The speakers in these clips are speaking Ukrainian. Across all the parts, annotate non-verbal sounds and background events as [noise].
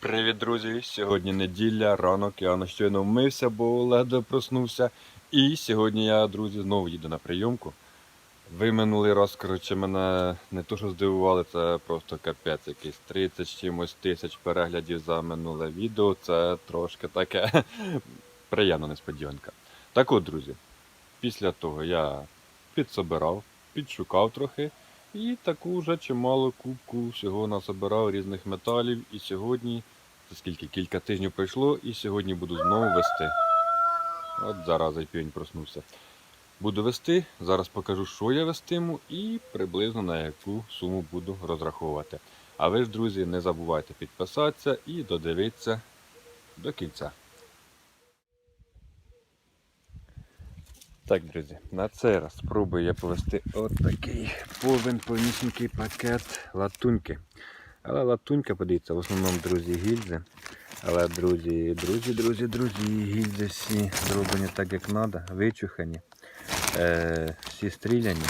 Привіт, друзі! Сьогодні неділя, ранок, я щойно вмився, бо ледве проснувся. І сьогодні я, друзі, знову їду на прийомку. Ви минулий раз, коротше, мене не то що здивували, це просто капець якийсь 30 чимось тисяч переглядів за минуле відео. Це трошки таке [laughs] приємна несподіванка. Так от, друзі, після того я підсобирав, підшукав трохи. І таку вже чималу кубку всього насобирав різних металів. І сьогодні, це скільки кілька тижнів пройшло, і сьогодні буду знову вести. От зараз і півень проснувся. Буду вести, зараз покажу, що я вестиму, і приблизно на яку суму буду розраховувати. А ви ж, друзі, не забувайте підписатися і додивитися до кінця. Так, друзі, на цей раз спробую я повести отакий повен повнісінький пакет латуньки. Але латунька, подивіться, в основному, друзі, гільзи. Але, друзі, друзі, друзі, друзі, гільзи всі зроблені так, як треба, вичухані, е, всі стріляні.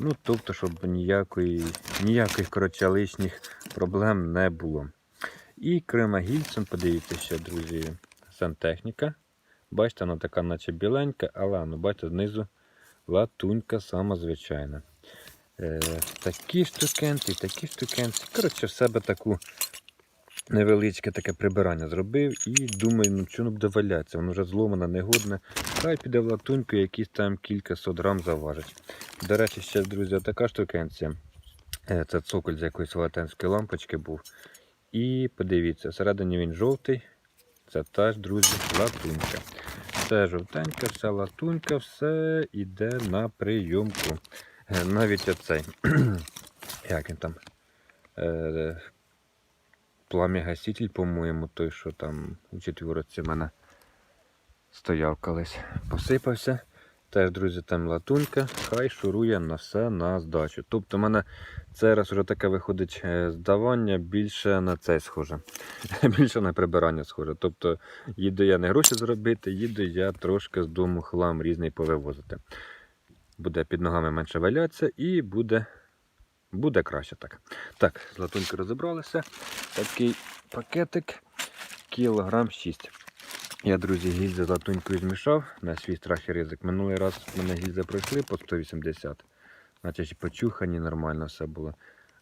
Ну, тобто, щоб ніякої, ніяких коротше, лишніх проблем не було. І крім гільцем, подивіться ще, друзі, сантехніка. Бачите, вона така наче біленька, але ну, бачите, знизу латунька сама звичайна. Е, такі штукенці, такі штукенці. Коротше, в себе таку невеличке таке прибирання зробив і думаю, ну чого буде валятися, воно вже зломане, негодне. Хай піде в латуньку, якісь там кілька сот грам заважить. До речі, ще, друзі, така штукенція. Е, Це цоколь з якоїсь велетенської лампочки був. І подивіться, всередині він жовтий. Це теж, друзі, латунька. Все жовтеньке, все латунька, все йде на прийомку. Е, Навіть оцей, [clears throat] як він там, е, плам'я-гаситель, по-моєму, той, що там у четвірці мене стояв колись, посипався. Теж, друзі, там латунька, хай шурує на все на здачу. Тобто, в мене це раз вже таке виходить е, здавання більше на це схоже. [laughs] більше на прибирання схоже. Тобто їду я не гроші зробити, їду я трошки з дому хлам різний повивозити. Буде під ногами менше валятися і буде, буде краще так. Так, з латуньки розібралися. Такий пакетик кілограм 6. Я, друзі, гільзи з латунькою змішав на свій страх і ризик. Минулий раз в мене гільзи пройшли по 180. Наче ще почухані, нормально все було.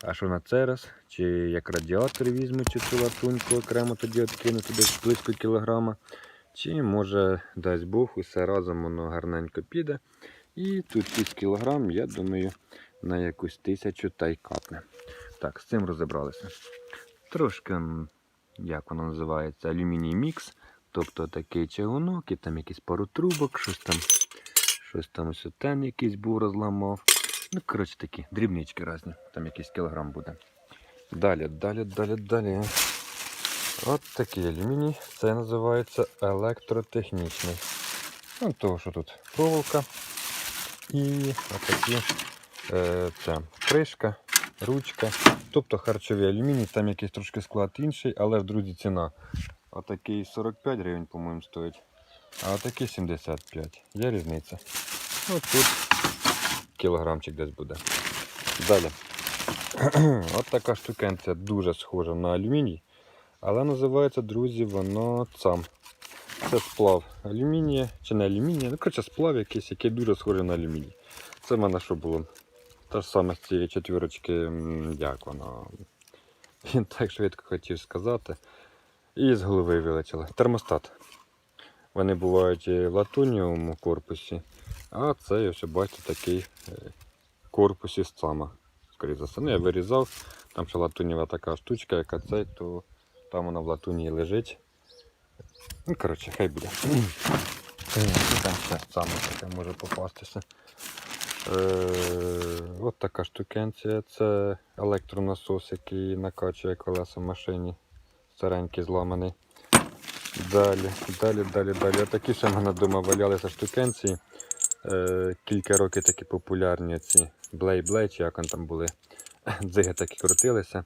А що на цей раз? Чи як радіатор візьму, чи цю латуньку окремо тоді откинути десь близько кілограма. Чи може, дасть Бог, усе разом воно гарненько піде. І тут 6 кілограм, я думаю, на якусь тисячу та й капне. Так, з цим розібралися. Трошки, як воно називається, алюміній мікс. Тобто такий чагунок і там якісь пару трубок, щось там, щось там ось тен якийсь був розламав. Ну, коротше такі дрібнички різні, там якийсь кілограм буде. Далі, далі, далі, далі. От такий алюміній. Це називається електротехнічний. Ну, того, що тут проволока. І отакі е, це, кришка, ручка. Тобто харчовий алюміній, там якийсь трошки склад інший, але друзі, ціна. Отакий 45 гривень, по-моєму, стоїть. А отакий 75. Є різниця. Ось тут кілограмчик десь буде. Далі. [clears throat] От така штукенція дуже схожа на алюміній. Але називається, друзі, воно цам. Це сплав алюмінія, чи не алюмінія, ну коротше сплав якийсь, який дуже схожий на алюміній. Це в мене що було? Те ж саме з цієї четвірочки, як воно. [laughs] Він так швидко хотів сказати. І з голови вилетіло. Термостат. Вони бувають в латунієвому корпусі, а це, ось бачите, такий е, корпус із сама. Скоріше за все. Ну, я вирізав, там ще латунієва така штучка, яка цей, то там вона в латунії лежить. Ну, коротше, хай буде. Е, Там ще саме таке може попастися. Е, от така штукенція. Це електронасос, який накачує колеса в машині. Старенький зламаний. Далі, далі, далі, далі. Отакі ще в мене вдома валялися штукенції. Е, кілька років такі популярні ці блей-блей, чи як вони там були. [laughs] Дзиги такі крутилися.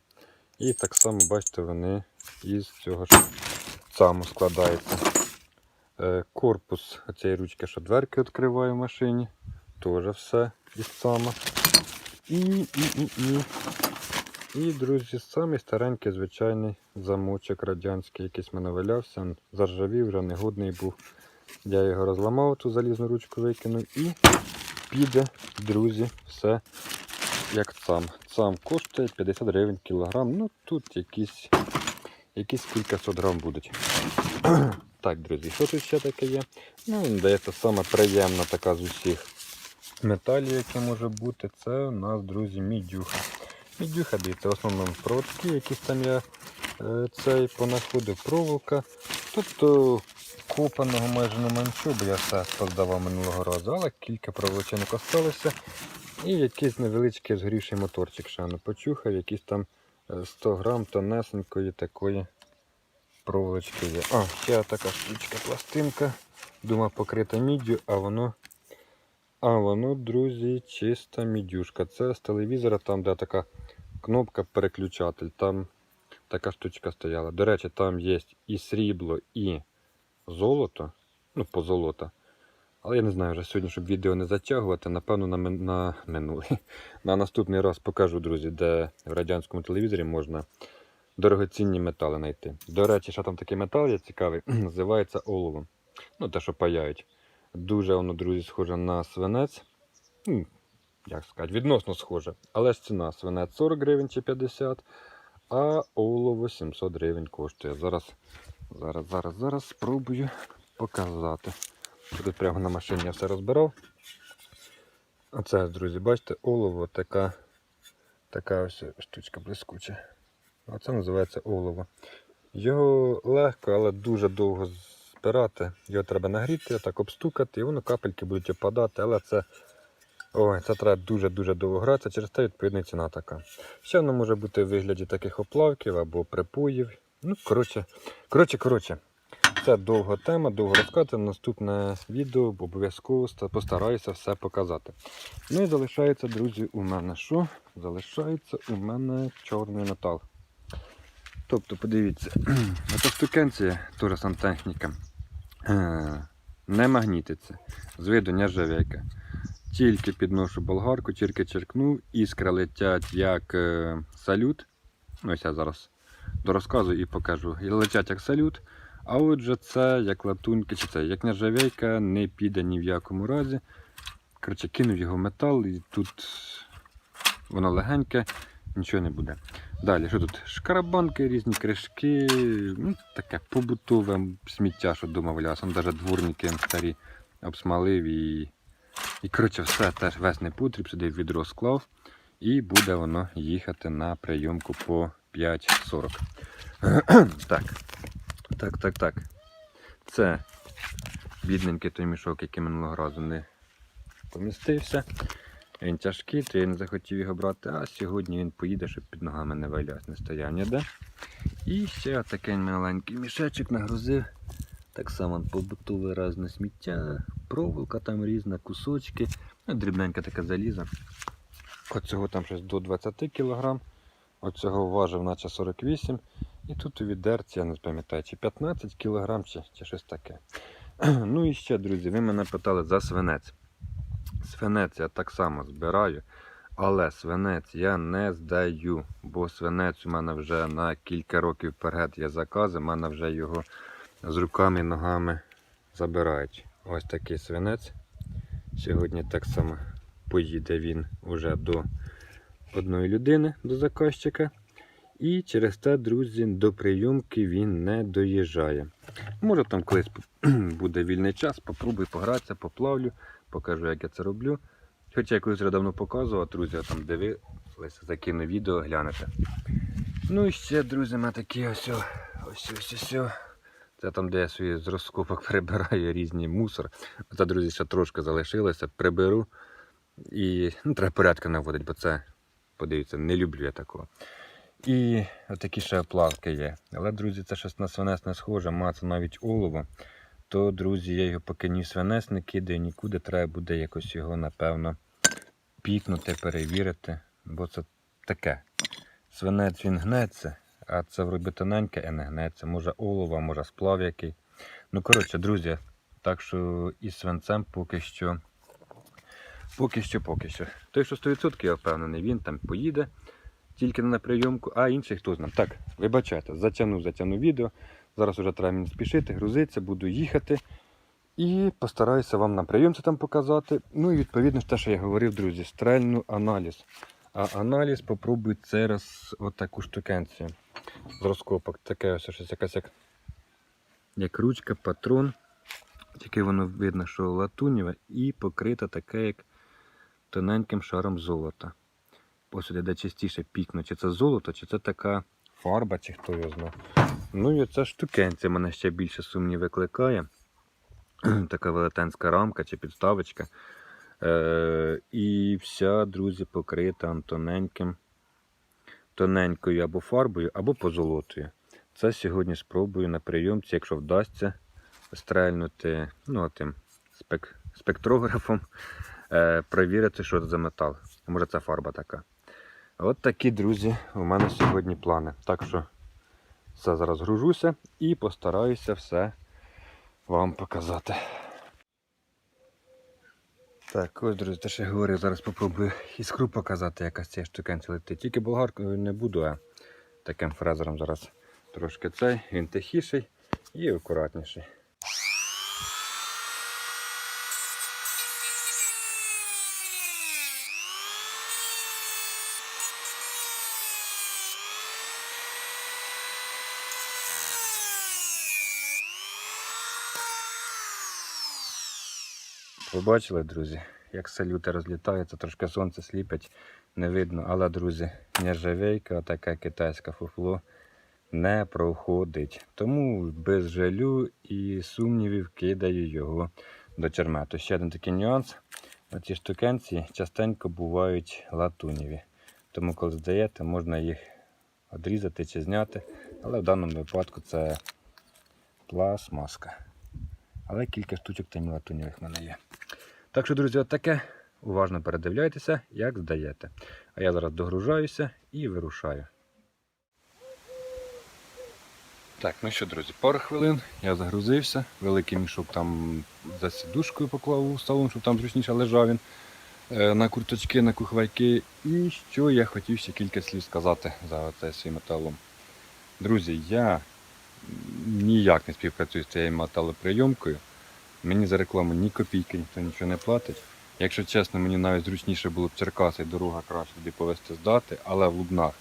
І так само, бачите, вони із цього ж саму складаються. Е, корпус цієї ручки, що дверки відкриваю в машині. Теж все із сама. І, і, і, і І, друзі, самий старенький звичайний замочок радянський, якийсь мене валявся, заржавів, вже негодний був. Я його розламав, ту залізну ручку викинув і піде, друзі, все як сам. Сам коштує 50 гривень кілограм. Ну тут якісь, якісь кількасот грам будуть. [clears throat] так, друзі, що тут ще таке є? Ну, здається, саме приємна така з усіх металів, які може бути, це у нас, друзі, мідюха. Мідюха, дивіться, в основному проводки, якісь там я е, цей понаходив, проволока. Тобто копаного майже нема нічого, бо я все поздавав минулого разу, але кілька проволочинок осталося. І якийсь невеличкий згорівший моторчик не почухав, якісь там е, 100 грам тонесенької такої проволочки є. А, ще така штучка, пластинка. Думав покрита міддю, а воно. А воно, друзі, чиста мідюшка. Це з телевізора, там, де така кнопка переключатель. Там така штучка стояла. До речі, там є і срібло, і золото. Ну, позолота. Але я не знаю вже сьогодні, щоб відео не затягувати, напевно, на, на минулий. [laughs] На наступний раз покажу, друзі, де в радянському телевізорі можна дорогоцінні метали знайти. До речі, що там такий метал є цікавий, [clears throat] називається олово. Ну, те, що паяють. Дуже воно, друзі, схоже на свинець. Як сказати, відносно схоже. Але ж ціна свинець 40 гривень чи 50, а олово 700 гривень коштує. Зараз, зараз, зараз, зараз спробую показати. Тут прямо на машині я все розбирав. Оце, друзі, бачите, олово така, така ось штучка блискуча. Оце називається олово. Його легко, але дуже довго збирати. Його треба нагріти, так обстукати, і воно капельки будуть опадати, але це. Ой, це треба дуже-дуже довго гратися, через те відповідна ціна така. Ще воно може бути в вигляді таких оплавків або припоїв. Ну, коротше, коротше, коротше. Це довга тема, довго розказати. Наступне відео обов'язково постараюся все показати. Ну і залишається, друзі, у мене що? Залишається у мене чорний метал. Тобто, подивіться, ця штукенція, теж сантехніка, не магнітиться, з виду нержавейка. Тільки підношу болгарку, тільки черкнув, іскри летять як е, салют. Ну, я зараз дорозказую і покажу. І летять як салют. А отже, це як латуньки, чи це як нержавейка, не піде ні в якому разі. Коротше, кинув його метал і тут воно легеньке, нічого не буде. Далі, що тут? Шкарабанки, різні кришки, ну, таке побутове сміття, що вдома валялося. Навіть дворники старі обсмалив і. І коротше, все теж весь не потріб, сюди відро склав. І буде воно їхати на прийомку по 5,40. [clears throat] так. Так, так, так. Це бідненький той мішок, який минулого разу не помістився. Він тяжкий, то я не захотів його брати, а сьогодні він поїде, щоб під ногами не валявся, не стояв ніде. І ще такий маленький мішечок нагрузив. Так само побутове різне сміття, проволока там різна, кусочки, ну, дрібненьке таке залізо. Оцього там щось до 20 кг, оцього важив наче 48 і тут у відерці, я не пам'ятаю, чи 15 кг, чи, чи щось таке. [clears throat] Ну і ще, друзі, ви мене питали за свинець. Свинець я так само збираю, але свинець я не здаю, бо свинець у мене вже на кілька років вперед є закази, в мене вже його з руками і ногами забирають. Ось такий свинець. Сьогодні так само поїде він уже до одної людини, до заказчика. І через те, друзі, до прийомки він не доїжджає. Може там колись [clears throat] буде вільний час, попробую погратися, поплавлю, покажу, як я це роблю. Хоча я колись давно показував, друзі, там дивилися, закину відео, глянете. Ну і ще, друзі, на такі ось ось ось ось. Це там, де я свої з розкопок [laughs] прибираю різні мусор. Це, друзі, ще трошки залишилося, приберу. І ну, треба порядку наводити, бо це, подивіться, не люблю я такого. І отакі ще оплавки є. Але, друзі, це щось на свинець не схоже, маце навіть олово. То, друзі, я його поки ні свинець не кидаю, нікуди треба буде якось його, напевно, пікнути, перевірити. Бо це таке. Свинець він гнеться, а це вроді тоненьке і не гнеться. Може олово, може сплав який. Ну, коротше, друзі, так що із свинцем поки що. Поки що, поки що. Той, що 100% я впевнений, він там поїде. тільки не на прийомку, а інший хто знає. Так, вибачайте, затягнув, затягнув відео. Зараз вже треба мені спішити, грузитися, буду їхати. І постараюся вам на прийомці там показати. Ну і відповідно те, що я говорив, друзі, стрельну аналіз. А аналіз попробую цей отаку штукенцію. З розкопок. Таке ось щось якась як, як ручка, патрон. Тільки воно видно, що латунєве і покрита таке, як тоненьким шаром золота. Ось де частіше пікну, чи це золото, чи це така фарба, чи хто його знає. Ну і оця штукенця мене ще більше сумнів викликає. [clears throat] така велетенська рамка чи підставочка. Е, і вся, друзі, покрита тоненьким, тоненькою або фарбою, або позолотою. Це сьогодні спробую на прийомці, якщо вдасться стрельнути ну, тим спек, спектрографом, е, перевірити, що це за метал. Може це фарба така. От такі, друзі, у мене сьогодні плани. Так що все зараз гружуся і постараюся все вам показати. Так, ось, друзі, те, що я говорив, зараз попробую іскру показати, яка з цієї штукенці летить. Тільки болгаркою не буду, а таким фрезером зараз трошки цей, він тихіший і акуратніший. Ви бачили, друзі, як салюти розлітаються, трошки сонце сліпить, не видно. Але, друзі, нержавейка, така китайська фуфло не проходить. Тому без жалю і сумнівів кидаю його до чермету. Ще один такий нюанс. Оці штукенці частенько бувають латунєві. Тому, коли здаєте, можна їх відрізати чи зняти. Але в даному випадку це пластмаска. Але кілька штучок там латунєвих в мене є. Так що, друзі, от таке. Уважно передивляйтеся, як здаєте. А я зараз догружаюся і вирушаю. Так, ну що, друзі, пару хвилин я загрузився. Великий мішок там за сідушкою поклав у салон, щоб там зручніше лежав він. е, На курточки, на кухвайки. І що я хотів ще кілька слів сказати за цей свій металом. Друзі, я ніяк не співпрацюю з цією металоприйомкою. Мені за рекламу ні копійки ніхто нічого не платить. Якщо чесно, мені навіть зручніше було б Черкаси, дорога краще туди повезти здати, але в Лубнах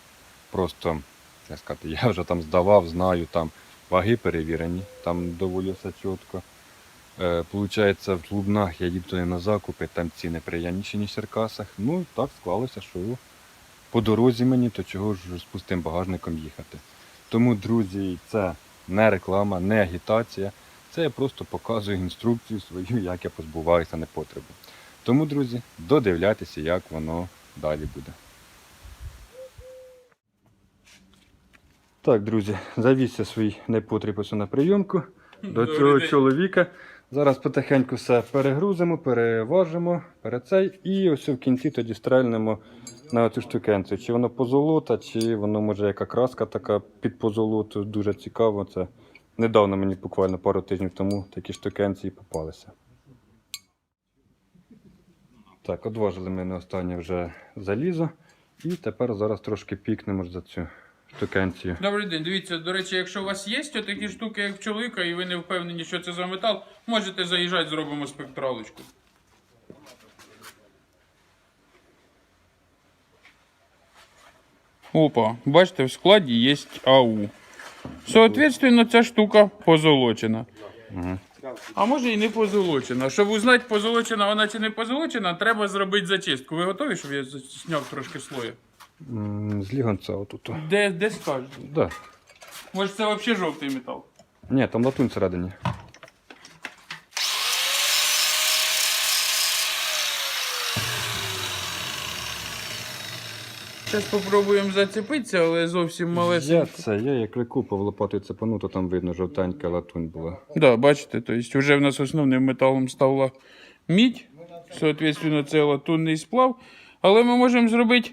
просто, як сказати, я вже там здавав, знаю, там ваги перевірені, там доволі все чітко. Е, Получається, в Лубнах я їду туди на закупи, там ціни приємніші, ніж в Черкасах. Ну, так склалося, що по дорозі мені, то чого ж з пустим багажником їхати. Тому, друзі, це не реклама, не агітація. Це я просто показую інструкцію свою, як я позбуваюся непотребу. Тому, друзі, додивляйтеся, як воно далі буде. Так, друзі, завісся свій непотріб на прийомку до цього чоловіка. Зараз потихеньку все перегрузимо, переважимо, перецей і ось в кінці тоді стрельнемо на цю штукенцію. Чи воно позолота, чи воно може яка краска така під позолоту. Дуже цікаво. Це недавно мені буквально пару тижнів тому такі штукенції попалися. Так, одважили ми на останнє вже залізо. І тепер зараз трошки пікнемо за цю штукенцію. Добрий день. Дивіться, до речі, якщо у вас є такі штуки, як в чоловіка, і ви не впевнені, що це за метал, можете заїжджати, зробимо спектралочку. Опа, бачите, в складі є АУ. Соответственно, ця штука позолочена. Угу. А може і не позолочена. Щоб узнати, позолочена вона чи не позолочена, треба зробити зачистку. Ви готові, щоб я зняв трошки З ліганця отут. Де, де скажете? Да. Може це взагалі жовтий метал? Ні, там латунь всередині. Зараз спробуємо зацепитися, але зовсім Я малесенько. це, я як викупав лопатою цепану, то там видно жовтенька латунь була. Да, бачите, то есть вже в нас основним металом стала мідь, соответственно, це латунний сплав. Але ми можемо зробити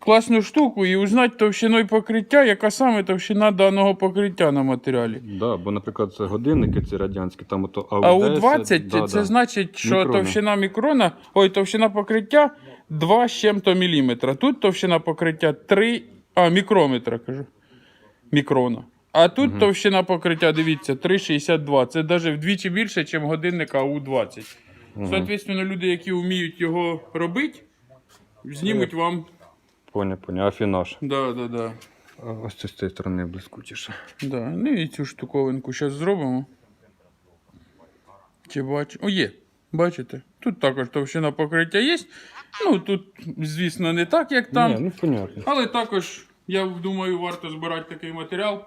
класну штуку і узнати товщиною покриття, яка саме товщина даного покриття на матеріалі. Да, бо, наприклад, це годинники ці радянські, там ото А у АУ-10, 20 да, це да. значить, що Мікрони. товщина мікрона, ой, товщина покриття 2 з чим-то міліметра. Тут товщина покриття 3 А, мікрометра кажу. Мікрона. А тут товщина покриття, дивіться, 3,62. Це навіть вдвічі більше, ніж годинника АУ-20. Соответственно, люди, які вміють його робити, знімуть вам. Поня, поня, афінаж. Да, да, да. А Ось це з цієї сторони блискучіше. Да. Ну і цю штуковинку зараз зробимо. Чи бачу? О, є. Бачите? Тут також товщина покриття є. Ну, тут, звісно, не так, як там. Ні, ну понятно. Але також, я думаю, варто збирати такий матеріал.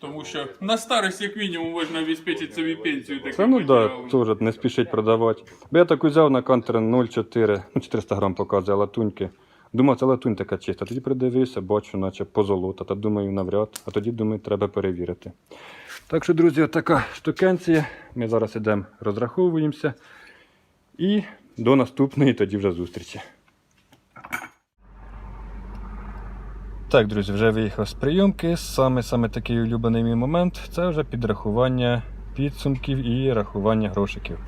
Тому що на старість, як мінімум, можна обезпечити собі пенсію таким Це ну да, теж не спішить продавати. Бо я так взяв на кантер 0,4, ну 400 грам показує латуньки. Думав, це латунь така чиста. Тоді придивився, бачу, наче позолота. Та думаю, навряд. А тоді думаю, треба перевірити. Так що, друзі, така штукенція. Ми зараз ідемо, розраховуємося. І до наступної тоді вже зустрічі. Так, друзі, вже виїхав з прийомки. Саме саме такий улюблений мій момент це вже підрахування підсумків і рахування грошиків.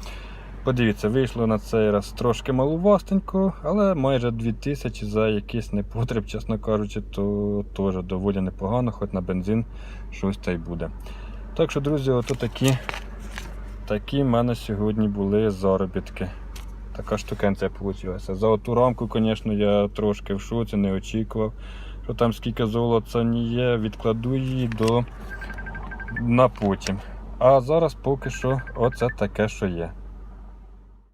Подивіться, вийшло на цей раз трошки малувастенько, але майже 2000 за якийсь непотреб, чесно кажучи, то теж доволі непогано, хоч на бензин щось та й буде. Так що, друзі, ото такі, такі в мене сьогодні були заробітки. Така штукенція вийшла. За оту рамку, звісно, я трошки в шоці, не очікував, що там скільки золота не є, відкладу її до на потім. А зараз поки що оце таке, що є.